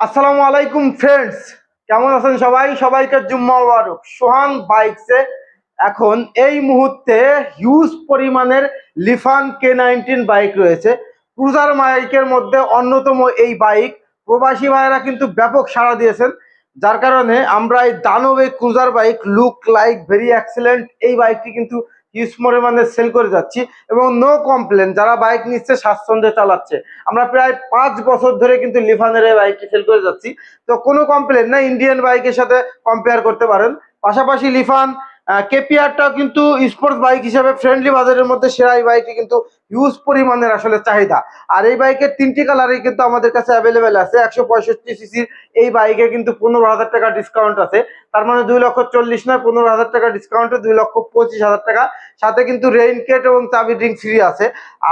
আসসালামু আলাইকুম ফ্রেন্ডস কেমন আছেন সবাই? সবাইকে জুম্মা মুবারক। সোহান বাইকসে এখন এই মুহূর্তে হিউজ পরিমাণের লিফান কে নাইনটিন বাইক রয়েছে। ক্রুজার বাইকের মধ্যে অন্যতম এই বাইক। প্রবাসী ভাইয়েরা কিন্তু ব্যাপক সাড়া দিয়েছেন। যার কারণে আমরা এই দানবে cruiser bike look like very excellent এই বাইকটি কিন্তু হিউজ পরিমাণে সেল করে যাচ্ছি এবং নো কমপ্লেন যারা বাইক নিচ্ছে, স্বাচ্ছন্দ্যে চালাচ্ছে। আমরা প্রায় পাঁচ বছর ধরে কিন্তু লিফানের এই বাইকটি সেল করে যাচ্ছি। তো কোনো কমপ্লেন না ইন্ডিয়ান বাইকের সাথে কম্পেয়ার করতে পারেন। পাশাপাশি লিফান কেপিআরটাও কিন্তু স্পোর্টস বাইক হিসেবে ফ্রেন্ডলি বাজারের মধ্যে সেরা এই বাইকটি কিন্তু হিউজ পরিমাণের আসলে চাহিদা। আর এই বাইকের তিনটি কালারই কিন্তু আমাদের কাছে অ্যাভেলেবেল আছে। একশো পঁয়ষট্টি সিসির এই বাইকে কিন্তু পনেরো হাজার টাকা ডিসকাউন্ট আছে। তার মানে দুই লক্ষ চল্লিশ নয়, পনেরো হাজার টাকা ডিসকাউন্টে দুই লক্ষ পঁচিশ হাজার টাকা। সাথে কিন্তু রেইনকেট এবং চাবি ড্রিঙ্ক ফ্রি আছে।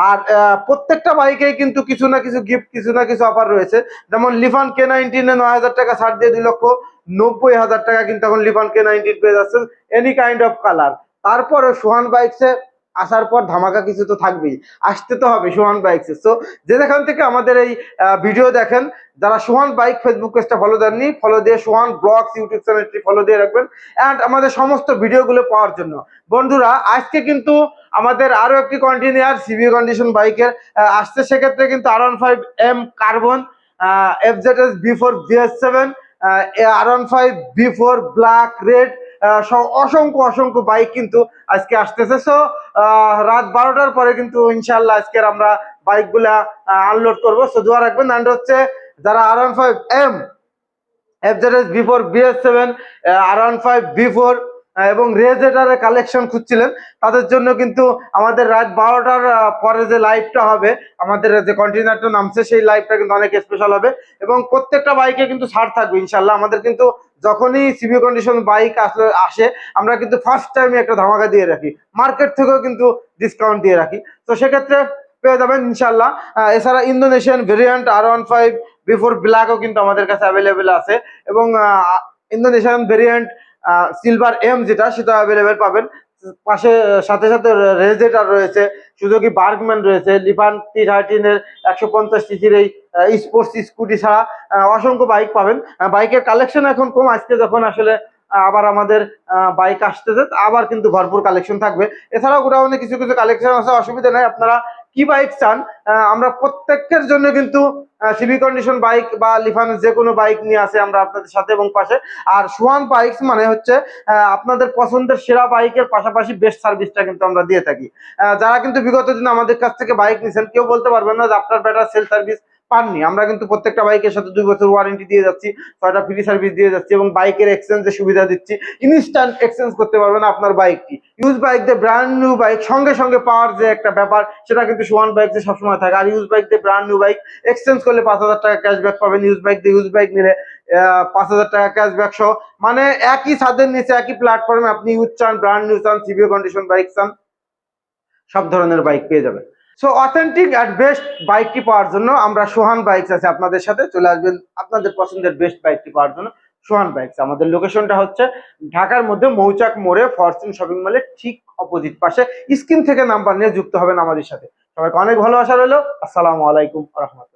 আর প্রত্যেকটা বাইকেই কিন্তু কিছু না কিছু গিফট কিছু না কিছু অফার রয়েছে। যেমন লিফান কে নাইনটিনে নয় হাজার টাকা ছাড় দিয়ে দুই লক্ষ নব্বই হাজার টাকা কিন্তু এখন লিফান কে নাইনটিন পেয়ে যাচ্ছেন। এনি কাইন্ড অফ কালার তারপরে সোহান বাইকসে আসার পর ধামাকা কিছু তো থাকবেই। আসতে তো হবে সোহান বাইকসে তো যে যেখান থেকে আমাদের এই ভিডিও দেখেন, যারা সোহান বাইক ফেসবুক পেজটা ফলো দেননি ফলো দিয়ে সোহান ব্লগস ইউটিউব চ্যানেলটি ফলো দিয়ে রাখবেন। অ্যান্ড আমাদের সমস্ত ভিডিওগুলো পাওয়ার জন্য। বন্ধুরা, আজকে কিন্তু আমাদের আরও একটি কন্টিনিউয়ার সিবি কন্ডিশন বাইকের আসছে। সেক্ষেত্রে কিন্তু R one five M carbon F Z S B four BS seven R one five B four black red অসংখ্য অসংখ্য বাইক কিন্তু আজকে আসতেছে। সো রাত বারোটার পরে কিন্তু ইনশাল্লাহ আজকে আমরা বাইকগুলা আনলোড করব। সো দোয়া রাখবেন। অ্যান্ড হচ্ছে যারা R one five M F Z S B four B S seven R one five B four এবং রেজেটারের কালেকশন খুঁজছিলেন, তাদের জন্য কিন্তু আমাদের রাত বারোটার পরে যে লাইভটা হবে, আমাদের যে কন্টেনারটা নামছে, সেই লাইভটা কিন্তু অনেক স্পেশাল হবে। এবং প্রত্যেকটা বাইকে কিন্তু ছাড় থাকবে ইনশাল্লাহ আমাদের কিন্তু যখনই সিবি কন্ডিশন বাইক আসলে, আসে, আমরা কিন্তু ফার্স্ট টাইমে একটা ধামাকা দিয়ে রাখি। মার্কেট থেকেও কিন্তু ডিসকাউন্ট দিয়ে রাখি। তো সেক্ষেত্রে পেয়ে যাবেন ইনশাল্লাহ এছাড়া Indonesian variant R one five B four ব্ল্যাকও কিন্তু আমাদের কাছে অ্যাভেলেবেল আছে। এবং ইন্দোনেশিয়ান ভেরিয়েন্ট সিলভার এম যেটা, সেটা অ্যাভেলেবেল পাবেন। পাশে, সাথে সাথে রেজেটার রয়েছে সুযোগী বার্গম্যান রয়েছে লিফান টি থার্টিনের একশো পঞ্চাশ সিসির এই স্পোর্টস স্কুটি ছাড়া অসংখ্য বাইক পাবেন। বাইকের কালেকশন এখন কম। আজকে যখন আসলে আবার আমাদের বাইক আসতেছে, আবার কিন্তু ভরপুর কালেকশন থাকবে। এছাড়াও গোডাউনে কিছু কিছু কালেকশন আছে, অসুবিধা নাই। আপনারা কি বাইক চান? আমরা প্রত্যেকের জন্য কিন্তু সিভি কন্ডিশন বাইক বা লিফানের যে কোনো বাইক নিয়ে আসে আমরা আপনাদের সাথে এবং পাশে। আর সোয়ান বাইক মানে হচ্ছে আপনাদের পছন্দের সেরা বাইকের পাশাপাশি বেস্ট সার্ভিসটা কিন্তু আমরা দিয়ে থাকি। যারা কিন্তু বিগত দিন আমাদের কাছ থেকে বাইক নিয়েছেন কেউ বলতে পারবেন না যে আপনার বেটার সেল সার্ভিস পাননি। আমরা কিন্তু প্রত্যেকটা বাইকের সাথে দুই বছর ওয়ারেন্টি দিয়ে যাচ্ছি, ছয়টা ফ্রি সার্ভিস দিয়ে যাচ্ছি এবং বাইকের এক্সচেঞ্জের সুবিধা দিচ্ছি। ইনস্ট্যান্ট এক্সচেঞ্জ করতে পারবেন আপনার বাইকটি। ইউজ বাইক দিয়ে ব্র্যান্ড নিউ বাইক সঙ্গে সঙ্গে পাওয়ার যে একটা ব্যাপার, সেটা কিন্তু সোয়ান বাইক দিয়ে সবসময় থাকে। আর ইউজ বাইক দিয়ে ব্র্যান্ড নিউ বাইক এক্সচেঞ্জ করলে পাঁচ হাজার টাকা ক্যাশব্যাক পাবেন। ইউজ বাইক দিয়ে ইউজ বাইক নিলে পাঁচ হাজার টাকা ক্যাশব্যাক সহ। মানে একই ছাদের নিচে, একই প্ল্যাটফর্মে আপনি ইউজ চান ব্র্যান্ড নিউ চান সিভিও কন্ডিশন বাইক চান সব ধরনের বাইক পেয়ে যাবেন। সো অথেন্টিক অ্যাট বেস্ট বাইকটি পাওয়ার জন্য আমরা সোহান বাইকস আছে আপনাদের সাথে, চলে আসবেন আপনাদের পছন্দের বেস্ট বাইকটি পাওয়ার জন্য সোহান বাইকস আমাদের লোকেশনটা হচ্ছে ঢাকার মধ্যে মৌচাক মোড়ে ফরচুন শপিং মলের ঠিক অপোজিট পাশে। স্ক্রিন থেকে নাম্বার নিয়ে যুক্ত হবেন আমাদের সাথে। সবাইকে অনেক ভালোবাসা রইল। আসসালামু আলাইকুম রহমতুল্লাহ।